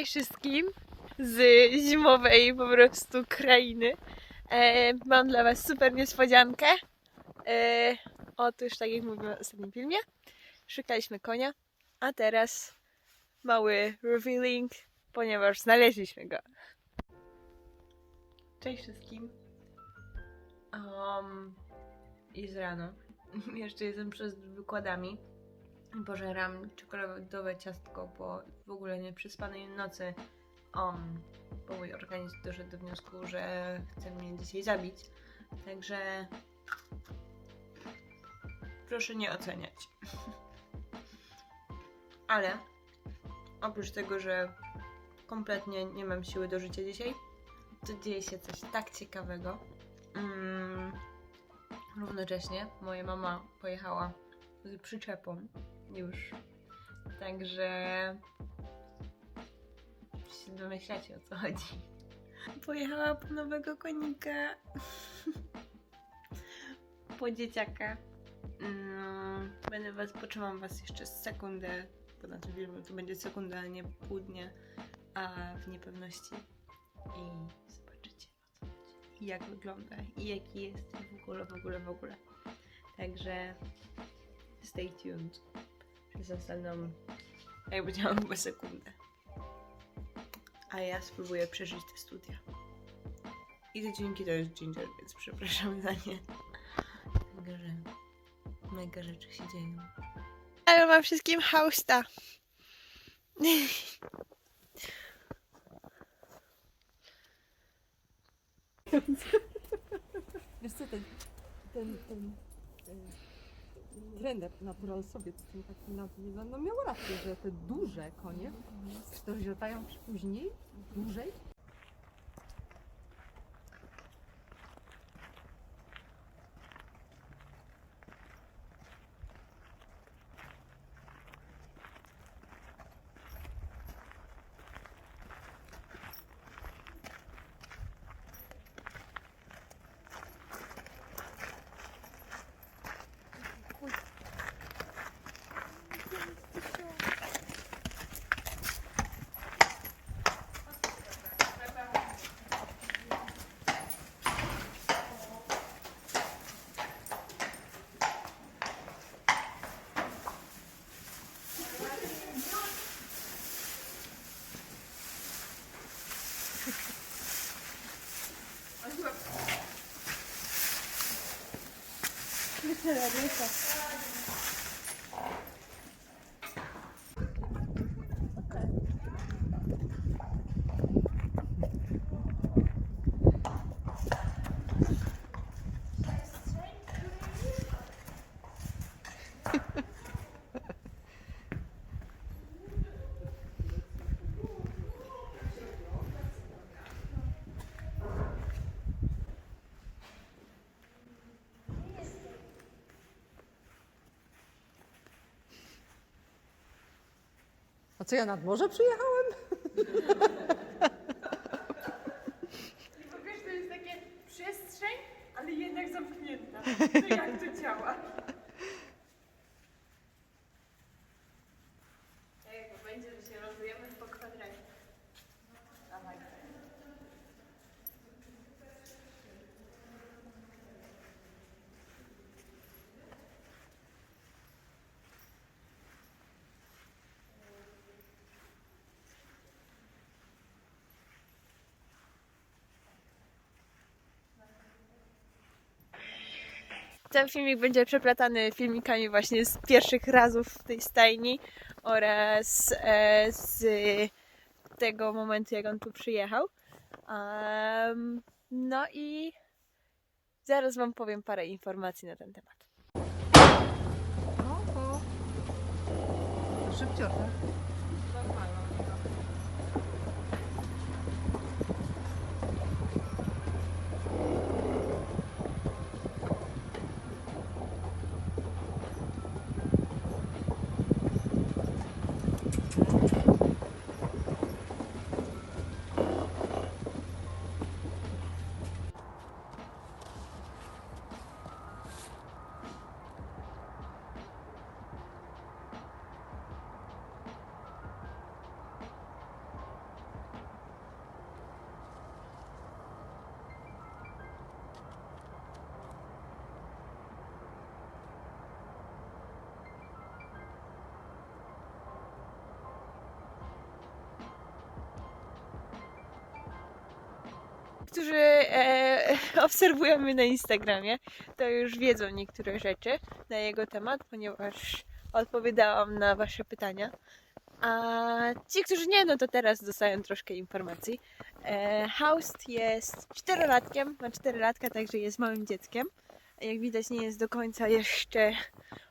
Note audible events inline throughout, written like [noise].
Cześć wszystkim z zimowej po prostu krainy. E, mam dla Was super niespodziankę. E, otóż, tak jak mówiłem w ostatnim filmie, szukaliśmy konia, a teraz mały revealing, ponieważ znaleźliśmy go. Cześć wszystkim. Um, jest rano. [laughs] Jeszcze jestem przed wykładami. Pożeram czekoladowe ciastko po w ogóle nieprzespanej nocy. Um, bo mój organizm doszedł do wniosku, że chce mnie dzisiaj zabić. Także proszę nie oceniać. [laughs] Ale oprócz tego, że kompletnie nie mam siły do życia dzisiaj, to dzieje się coś tak ciekawego. Mm, równocześnie moja mama pojechała z przyczepą już. Także się domyślacie o co chodzi. Pojechała po nowego konika. [laughs] po dzieciaka. Mm, będę was, potrzymam was jeszcze sekundę, bo na tym to będzie sekunda, a nie pół dnia, a w niepewności. I zobaczycie o co chodzi. Jak wygląda, i jaki jest, w ogóle, w ogóle, w ogóle. Także stay tuned następną, jak powiedziałam, chyba sekundę. A ja spróbuję przeżyć te studia. I te dźwięki to jest Ginger, więc przepraszam za nie. Także mega rzeczy się dzieją. Ale mam wszystkim hausta. Wiesz co, ten, ten, ten, ten trener naturalsowiec, ten taki no, no, no miał rację, że te duże konie, latają później, dłużej, A co ja nad morze przyjechałem? Bo wiesz, to jest takie przestrzeń, ale jednak zamknięta. To jak to działa? Jak to będzie, że się rozwijemy po kwadracie. Dawaj. Ten filmik będzie przeplatany filmikami właśnie z pierwszych razów w tej stajni oraz e, z tego momentu, jak on tu przyjechał. Em, no i zaraz Wam powiem parę informacji na ten temat. No to którzy e, [laughs] obserwują mnie na Instagramie, to już wiedzą niektóre rzeczy na jego temat, ponieważ odpowiadałam na Wasze pytania. A ci, którzy nie, no to teraz dostają troszkę informacji. E, Haust jest czterolatkiem, ma cztery latka, także jest małym dzieckiem. Jak widać, nie jest do końca jeszcze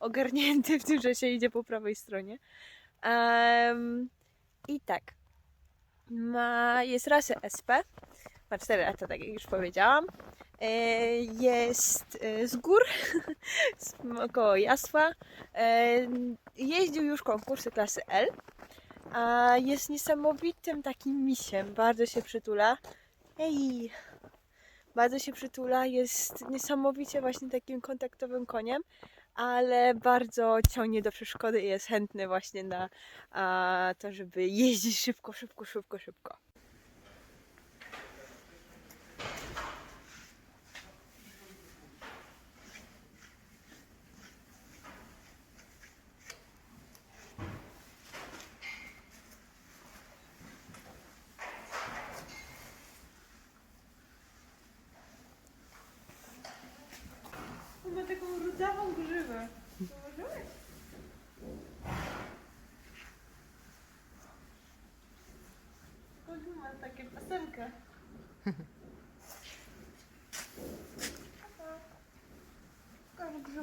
ogarnięty w tym, że się idzie po prawej stronie. Em, I tak. Ma, jest rasy SP. Ma 4 lata, tak jak już powiedziałam. E, Jest e, z gór, [laughs] około Jasła. E, Jeździł już konkursy klasy L. A jest niesamowitym takim misiem. Bardzo się przytula. Ej! Bardzo się przytula. Jest niesamowicie właśnie takim kontaktowym koniem ale bardzo ciągnie do przeszkody i jest chętny właśnie na a, to, żeby jeździć szybko, szybko, szybko, szybko. такое? Положилось? Куди мене такі посилки? Как же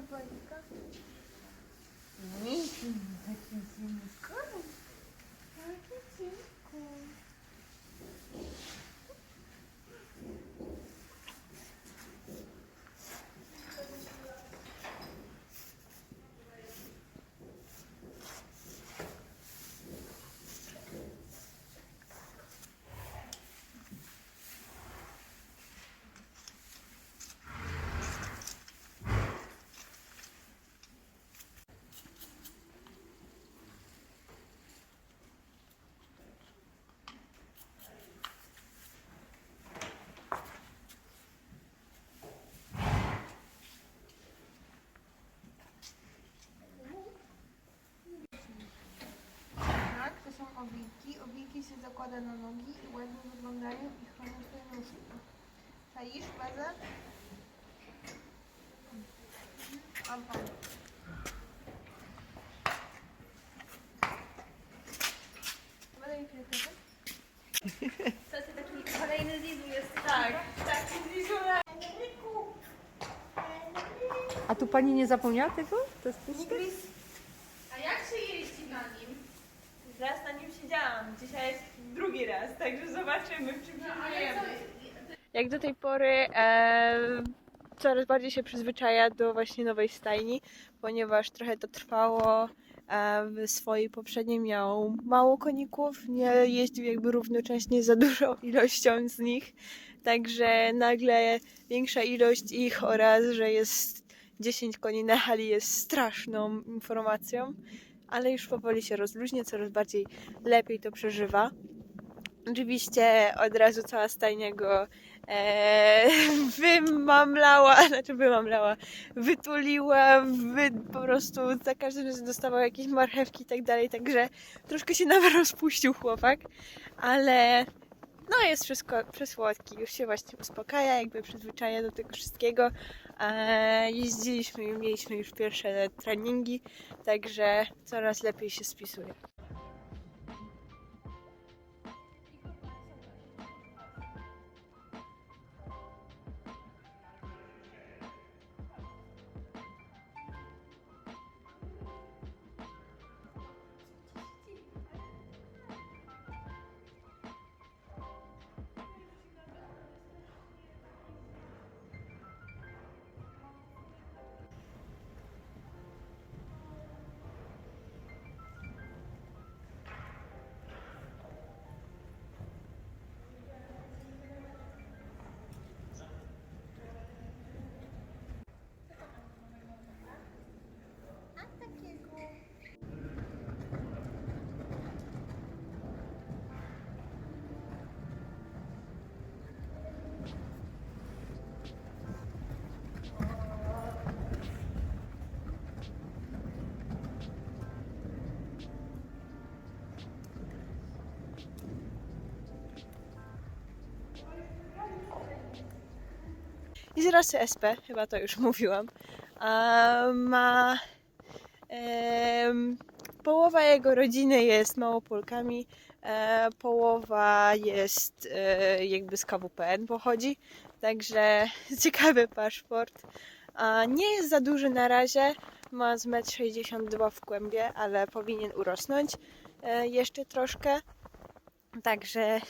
owiki. Owiki się zakłada na nogi i ładnie wyglądają i chronią swoje nóżki. Czaisz bazę? Pam, pam. Proszę. To jest taki kolejny jest. Tak. A tu pani nie zapomniała tego? To jest puste? A jak się jeździ na nim? Raz na nim siedziałam, dzisiaj jest drugi raz, także zobaczymy, czy przeżyjemy. Jak do tej pory e, coraz bardziej się przyzwyczaja do właśnie nowej stajni, ponieważ trochę to trwało. E, w swojej poprzedniej miał mało koników, nie jeździł jakby równocześnie za dużą [laughs] ilością z nich, także nagle większa ilość ich oraz, że jest 10 koni na hali jest straszną informacją, ale już powoli się rozluźnia, coraz bardziej lepiej to przeżywa. Oczywiście od razu cała stajnia go e, [laughs] wymamlała, [laughs] znaczy wymamlała, wytuliła, wy, po prostu za każdym razem dostawał jakieś marchewki i tak dalej, także troszkę się [laughs] nawet rozpuścił chłopak, ale no jest wszystko przesłodki, już się właśnie uspokaja, jakby przyzwyczaja do tego wszystkiego. E, jeździliśmy i mieliśmy już pierwsze treningi, także coraz lepiej się spisuje. Jest z rasy SP, chyba to już [laughs] mówiłam. A ma połowa jego rodziny jest Małopolkami, e, połowa jest e, jakby z KWPN pochodzi, także [laughs] ciekawy paszport. A nie jest za duży na razie, ma z 1,62 m w kłębie, ale powinien urosnąć e, jeszcze troszkę. Także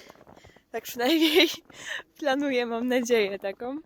tak przynajmniej [laughs] planuję, mam nadzieję taką.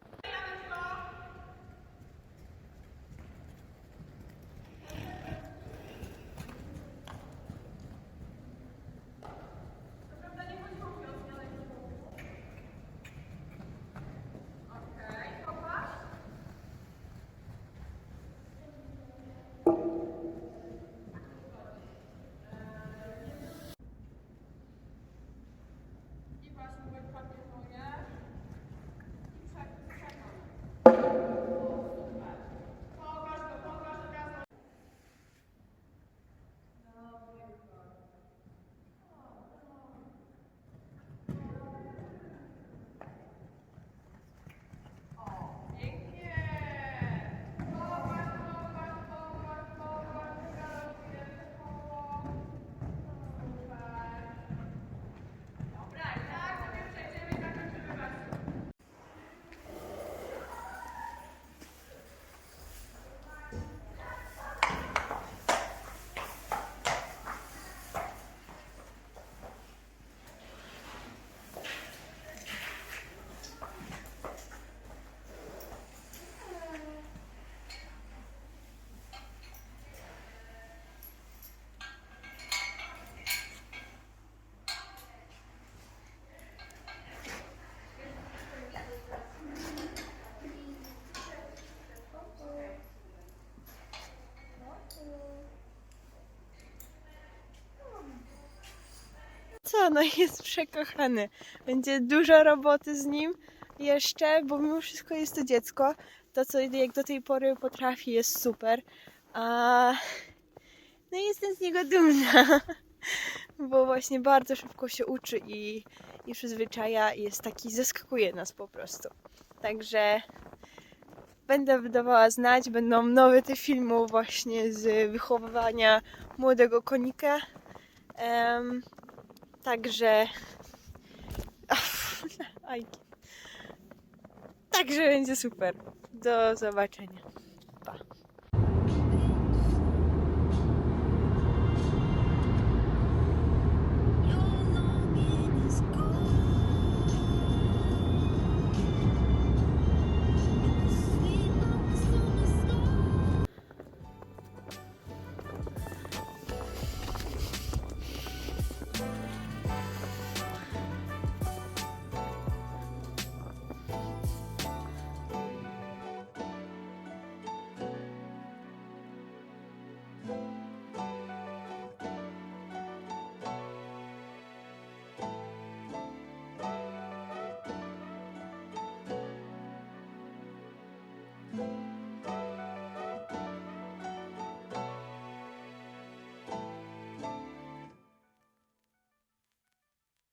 Co, no [laughs] jest przekochany. Będzie dużo roboty z nim jeszcze, bo mimo wszystko jest to dziecko. To, co jak do tej pory potrafi, jest super. A... No i jestem z niego dumna, [laughs] bo właśnie bardzo szybko się uczy i, i przyzwyczaja i jest taki, zaskakuje nas po prostu. Także będę dawała znać, będą nowe te filmy właśnie z wychowywania młodego konika. Em, Także. [laughs] Także będzie super. Do zobaczenia.